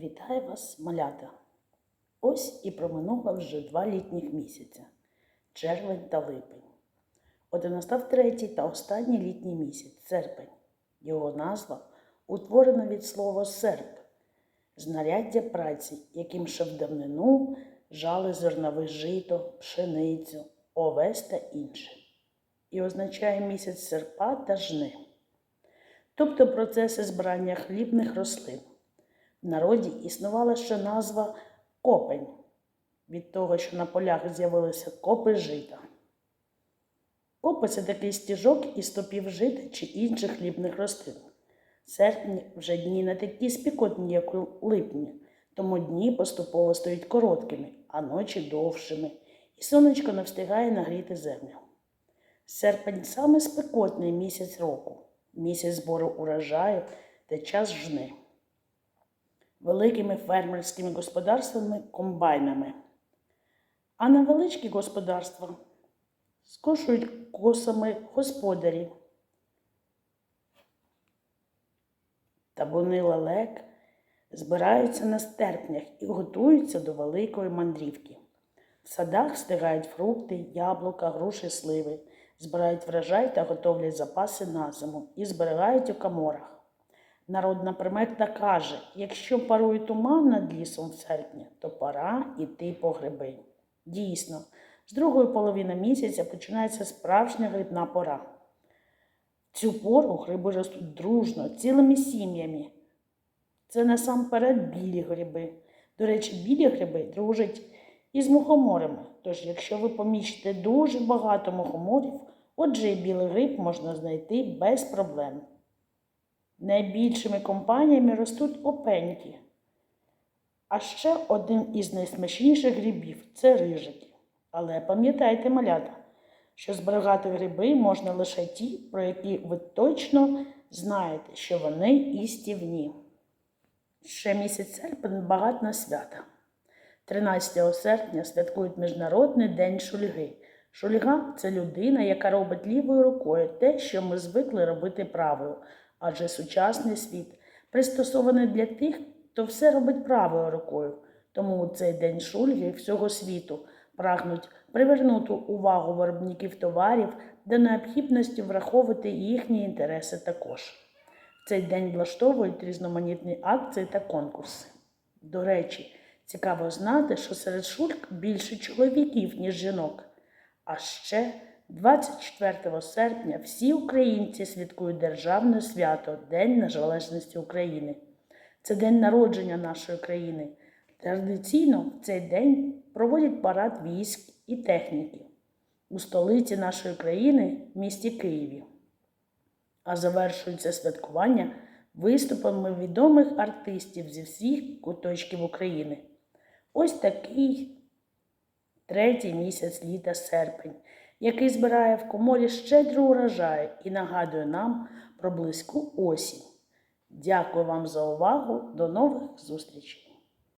Вітаю вас, малята! Ось і проминуло вже два літніх місяця червень та липень. От і настав третій та останній літній місяць серпень. Його назва утворена від слова серп, знаряддя праці, яким ще в давнину жали зернове жито, пшеницю, овес та інше. І означає місяць серпа та жни, тобто процеси збирання хлібних рослин. Народі існувала ще назва копень від того, що на полях з'явилися копи жита. Копи це такий стіжок із стопів жита чи інших хлібних рослин. Серпні вже дні не такі спікотні, як у липні, тому дні поступово стають короткими, а ночі довшими, і сонечко не встигає нагріти землю. Серпень саме спекотний місяць року, місяць збору урожаю та час жни великими фермерськими господарствами комбайнами. А невеличкі господарства скошують косами господарі. Табуни лелек збираються на стерпнях і готуються до великої мандрівки. В садах стигають фрукти, яблука, груші, сливи, збирають врожай та готовлять запаси на зиму і зберігають у каморах. Народна примета каже, якщо парує туман над лісом в серпні, то пора йти по гриби. Дійсно, з другої половини місяця починається справжня грибна пора. Цю пору гриби ростуть дружно, цілими сім'ями. Це насамперед білі гриби. До речі, білі гриби дружать із мухоморами. Тож, якщо ви помічите дуже багато мухоморів, отже і білий гриб можна знайти без проблем. Найбільшими компаніями ростуть опеньки. А ще один із найсмачніших грибів це рижики. Але пам'ятайте, малята, що зберігати гриби можна лише ті, про які ви точно знаєте, що вони істівні. Ще місяць серпень багат на свята. 13 серпня святкують Міжнародний день шульги. Шульга це людина, яка робить лівою рукою те, що ми звикли робити правою адже сучасний світ пристосований для тих, хто все робить правою рукою. Тому у цей день шульги всього світу прагнуть привернути увагу виробників товарів до необхідності враховувати їхні інтереси також. В цей день влаштовують різноманітні акції та конкурси. До речі, цікаво знати, що серед шульк більше чоловіків, ніж жінок. А ще 24 серпня всі українці святкують державне свято День Незалежності України. Це день народження нашої країни. Традиційно в цей день проводять парад військ і техніки у столиці нашої країни, місті Києві. А завершується святкування виступами відомих артистів зі всіх куточків України. Ось такий третій місяць літа серпень який збирає в коморі щедро урожай і нагадує нам про близьку осінь. Дякую вам за увагу. До нових зустрічей!